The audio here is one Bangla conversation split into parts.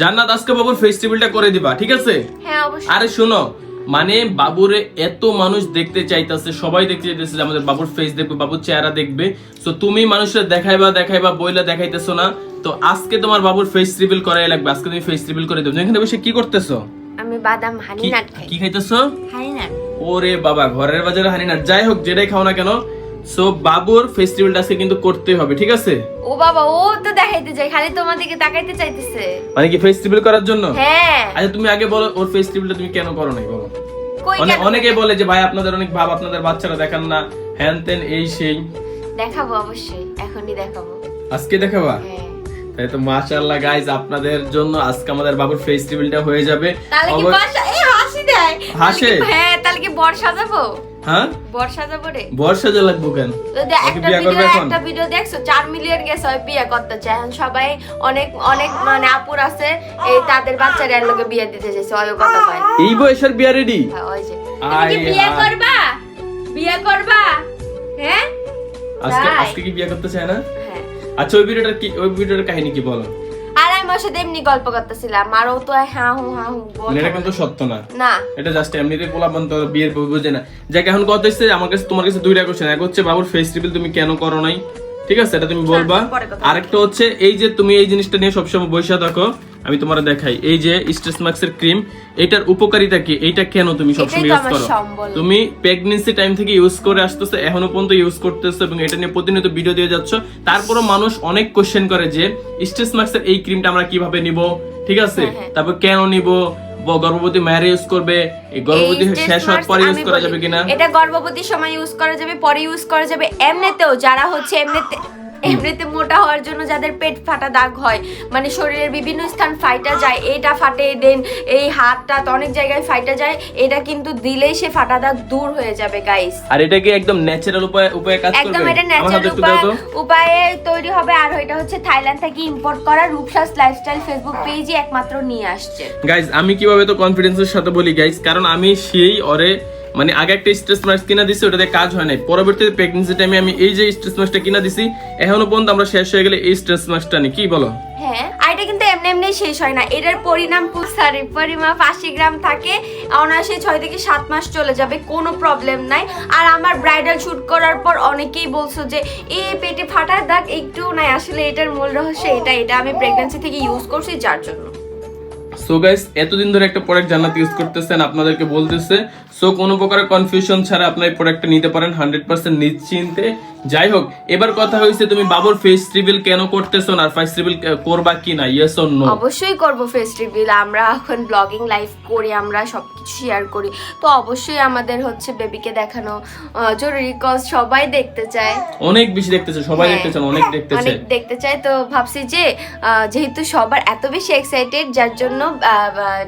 জান্নাত আজকে বাবুর ফেস্টিভ্যালটা করে দিবা ঠিক আছে? হ্যাঁ অবশ্যই। আরে শোনো মানে বাবুরে এত মানুষ দেখতে চাইতাছে সবাই দেখতে চাইতেছে যে আমাদের বাবুর ফেস দেখবে বাবুর চেহারা দেখবে। তো তুমি মানুষের দেখাইবা দেখাইবা বইলা দেখাইতেছো না। তো আজকে তোমার বাবুর ফেস রিভিল করাই লাগবে আজকে তুমি ফেস রিভিল করে দেবো এখানে বসে কি করতেছো? আমি বাদাম হানি কি নাট খাই। কি খাইতেছো? হানি নাট। ওরে বাবা ঘরের বাজারে হানি না যাই হোক যেটাই খাও না কেন সো বাবুর ফেস্টিভ্যালটা আজকে কিন্তু করতেই হবে ঠিক আছে? ও বাবা ও তো দেখাইতে চাই খালি তোমার দিকে তাকাইতে চাইতেছে। মানে কি ফেস্টিভ্যাল করার জন্য? হ্যাঁ। আচ্ছা তুমি আগে বলো ওর ফেস্টিভ্যালটা তুমি কেন করো নাই বলো। অনেক বলে যে ভাই আপনাদের অনেক ভাব আপনাদের বাচ্চারা দেখান না। হ্যান তেন এই সেই। দেখাবো অবশ্যই এখনই দেখাবো। আজকে দেখাবা? হ্যাঁ। তাই তো মাশাআল্লাহ গাইজ আপনাদের জন্য আজকে আমাদের বাবুর ফেস্টিভ্যালটা হয়ে যাবে। তাহলে কি বর্ষা এই হাসি দেয়। হাসে? হ্যাঁ তাহলে কি বর সাজাবো হ্যাঁ? বর সাজাবো রে। বর্ষা যে লাগবো কেন? একটা ভিডিও একটা ভিডিও দেখছ? চার মিলিয়ন গেছে ওই বিয়ে করতে চায়। এখন সবাই অনেক অনেক মানে আপুর আছে এই তাদের বাচ্চারা এর লোকে বিয়ে দিতে চাইছে। ওই কথা কয়। এই বয়সের বিয়া রেডি হ্যাঁ, ওই যে। তুমি কি বিয়ে হায়। করবা? বিয়ে করবা? হ্যাঁ? আজকে আজকে কি বিয়ে করতে চায় না? হ্যাঁ। আচ্ছা ওই ভিডিওটার কি ওই ভিডিওটার কাহিনী কি বলো? সাথে এমনি গল্প করতেছিলাম আর ও তো হ্যাঁ হু হু মানে এটা কিন্তু সত্য না। না। এটা জাস্ট এমনিতে পোলাপান তো বিয়ের বুঝে না। যাকে এখন কথা হচ্ছে আমার কাছে তোমার কাছে দুইটা কোশ্চেন এক হচ্ছে বাবুর ফেস্টিভ্যাল তুমি কেন করো নাই? ঠিক আছে? এটা তুমি বলবা। আরেকটা হচ্ছে এই যে তুমি এই জিনিসটা নিয়ে সবসময় বসে থাকো আমি তোমার দেখাই। এই যে স্ট্রেস মার্কসের ক্রিম এটার উপকারিতা কি? এইটা কেন তুমি সবসময় ইউজ করো? তুমি প্রেগনেন্সি টাইম থেকে ইউজ করে আসতেছো এখনও পর্যন্ত ইউজ করতেছো এবং এটা নিয়ে প্রতিনিয়ত ভিডিও দিয়ে যাচ্ছ। তারপরও মানুষ অনেক কোশ্চেন করে যে স্ট্রেস মার্কসের এই ক্রিমটা আমরা কীভাবে নিব? ঠিক আছে? হ্যাঁ, হ্যাঁ। তারপর কেন নিব? গর্ভবতী মায়ের ইউজ করবে? এই গর্ভবতী শেষ হওয়ার পরে ইউজ করা যাবে কিনা? এটা গর্ভবতীর সময় ইউজ করা যাবে পরে ইউজ করা যাবে এমনিতেও যারা হচ্ছে এমনিতে এমনিতে মোটা হওয়ার জন্য যাদের পেট ফাটা দাগ হয় মানে শরীরের বিভিন্ন স্থান ফাইটা যায় এটা ফাটে দেন এই হাতটা অনেক জায়গায় ফাইটা যায় এটা কিন্তু দিলেই সে ফাটা দাগ দূর হয়ে যাবে গাইস আর এটা কি একদম ন্যাচারাল উপায় উপায়ে কাজ করবে? একদম এটা ন্যাচারাল উপায় উপায়ে তৈরি হবে আর এটা হচ্ছে থাইল্যান্ড থেকে ইম্পোর্ট করা রূপসাস লাইফস্টাইল ফেসবুক পেজই একমাত্র নিয়ে আসছে। গাইস আমি কীভাবে তো কনফিডেন্সের সাথে বলি গাইস কারণ আমি সেই অরে মানে আগে একটা স্ট্রেস মাস্ক কিনা দিছি ওটাতে কাজ হয় নাই। পরবর্তীতে প্রেগনেন্সি টাইমে আমি এই যে স্ট্রেস মাস্কটা কিনা দিছি এখনও পর্যন্ত আমরা শেষ হয়ে গেলে এই স্ট্রেস মাস্কটা নিই কি বলো? হ্যাঁ আর এটা কিন্তু এমনি এমনি শেষ হয় না। এটার পরিণাম সরি পরিমাপ আশি গ্রাম থাকে অনায়াসে ছয় থেকে সাত মাস চলে যাবে কোনো প্রবলেম নাই। আর আমার ব্রাইডাল শুট করার পর অনেকেই বলছো যে এই পেটে ফাটার দাগ একটু নাই। আসলে এটার মূল রহস্য এটা এটা আমি প্রেগন্যান্সি থেকে ইউজ করছি যার জন্য। সো গাইস এতদিন ধরে একটা প্রোডাক্ট জান্নাত ইউজ করতেছেন আপনাদেরকে বলতেছে সো কোনো প্রকারের কনফিউশন ছাড়া আপনার এই প্রোডাক্টটা নিতে পারেন হান্ড্রেড পার্সেন্ট নিশ্চিন্তে। যাই হোক এবার কথা হয়েছে তুমি বাবুর ফেস রিভিল কেন করতেছো না ফেস রিভিল করবা কি না ইয়েস অর নো অবশ্যই করব ফেস রিভিল আমরা এখন ব্লগিং লাইভ করি আমরা সবকিছু শেয়ার করি। তো অবশ্যই আমাদের হচ্ছে বেবিকে দেখানো জরুরি কজ সবাই দেখতে চায়। অনেক বেশি দেখতেছে সবাই হ্যাঁ। দেখতেছেন অনেক দেখতেছে অনেক দেখতে চাই তো ভাবছি যে যেহেতু সবার এত বেশি এক্সাইটেড যার জন্য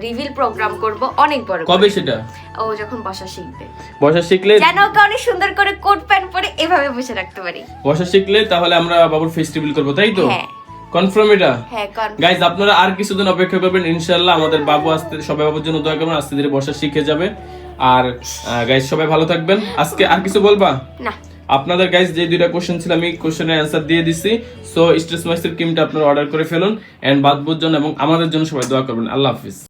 রিভিল প্রোগ্রাম করব অনেক বড় কবে সেটা? ও যখন বসা শিখবে। বসা শিখলে যেন ওকে অনেক সুন্দর করে কোট প্যান্ট পরে এভাবে বসে রাখতে পারি। বসা শিখলে তাহলে আমরা বাবুর ফেস্টিভ্যাল করব তাই তো? হ্যাঁ। কনফার্ম এটা? হ্যাঁ গাইজ আপনারা আর কিছুদিন অপেক্ষা করবেন ইনশাল্লাহ আমাদের বাবু আসতে সবাই বাবুর জন্য দোয়া করবেন আস্তে ধীরে বসা শিখে যাবে। আর গাইজ সবাই ভালো থাকবেন। আজকে আর কিছু বলবা? না। আপনাদের গাইজ যে দুইটা কোশ্চেন ছিল, আমি কোশ্চেনের অ্যান্সার দিয়ে দিচ্ছি সো স্ট্রেস মাইসের ক্রিমটা আপনারা অর্ডার করে ফেলুন অ্যান্ড বাদবুর জন্য এবং আমাদের জন্য সবাই দোয়া করবেন। আল্লাহ হাফিজ।